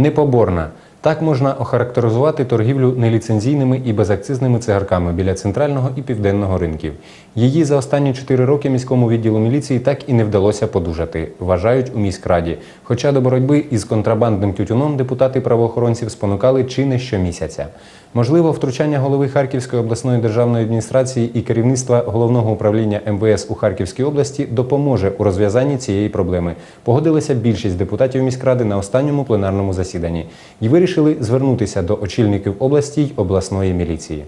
Непоборна. Так можна охарактеризувати торгівлю неліцензійними і безакцизними цигарками біля центрального і південного ринків. Її за останні чотири роки міському відділу міліції так і не вдалося подужати, вважають у міськраді. Хоча до боротьби із контрабандним тютюном депутати правоохоронців спонукали чи не щомісяця. Можливо, втручання голови Харківської обласної державної адміністрації і керівництва головного управління МВС у Харківській області допоможе у розв'язанні цієї проблеми. Погодилися більшість депутатів міськради на останньому пленарному засіданні і вирішили звернутися до очільників області й обласної міліції.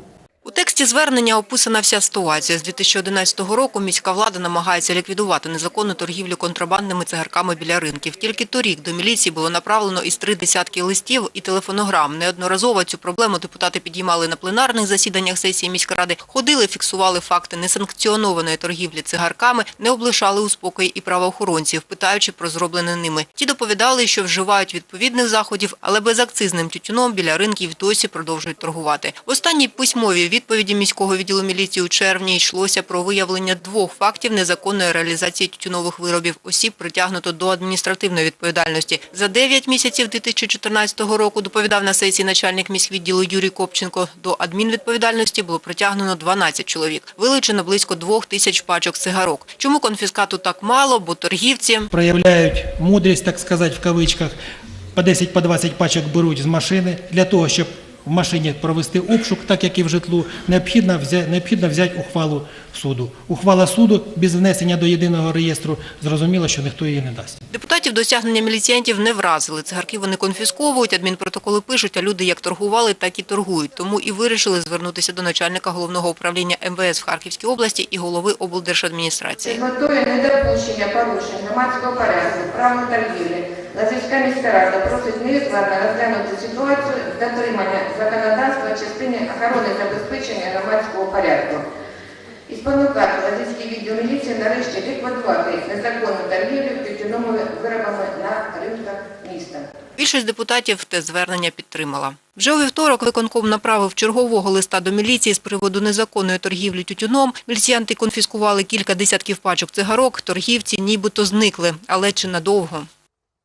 Тексті звернення описана вся ситуація. З 2011 року міська влада намагається ліквідувати незаконну торгівлю контрабандними цигарками біля ринків. Тільки торік до міліції було направлено із три десятки листів і телефонограм. Неодноразово цю проблему депутати підіймали на пленарних засіданнях сесії міськради, ходили, фіксували факти несанкціонованої торгівлі цигарками, не облишали у спокої і правоохоронців, питаючи про зроблене ними. Ті доповідали, що вживають відповідних заходів, але безакцизним тютюном біля ринків досі продовжують торгувати. В останній письмовій відповіді міського відділу міліції у червні йшлося про виявлення двох фактів незаконної реалізації тютюнових виробів. Осіб притягнуто до адміністративної відповідальності. За 9 місяців 2014 року доповідав на сесії начальник міськвідділу Юрій Копченко. До адмінвідповідальності було притягнено 12 чоловік. Вилучено близько двох тисяч пачок цигарок. Чому конфіскату так мало? Бо торгівці проявляють мудрість, так сказати, в кавичках, по 10 по 20 пачок беруть з машини для того, щоб в машині провести обшук, так як і в житлу, необхідно взяти, необхідно взяти ухвалу суду. Ухвала суду без внесення до єдиного реєстру, зрозуміло, що ніхто її не дасть. Депутатів досягнення міліціянтів не вразили. Цигарки вони конфісковують, адмінпротоколи пишуть, а люди як торгували, так і торгують. Тому і вирішили звернутися до начальника головного управління МВС в Харківській області і голови облдержадміністрації. Метою недопущення порушень громадського порядку, правил торгівлі, Лазівська міська рада просить невідкладно розглянути ситуацію з дотримання законодавства в частині охорони забезпечення громадського порядку. І спонукати Лазівський відділ міліції нарешті ліквідувати незаконну торгівлю тютюновими виробами на ринках міста. Більшість депутатів те звернення підтримала. Вже у вівторок виконком направив чергового листа до міліції з приводу незаконної торгівлі тютюном. Міліціянти конфіскували кілька десятків пачок цигарок, торгівці нібито зникли, але чи надовго.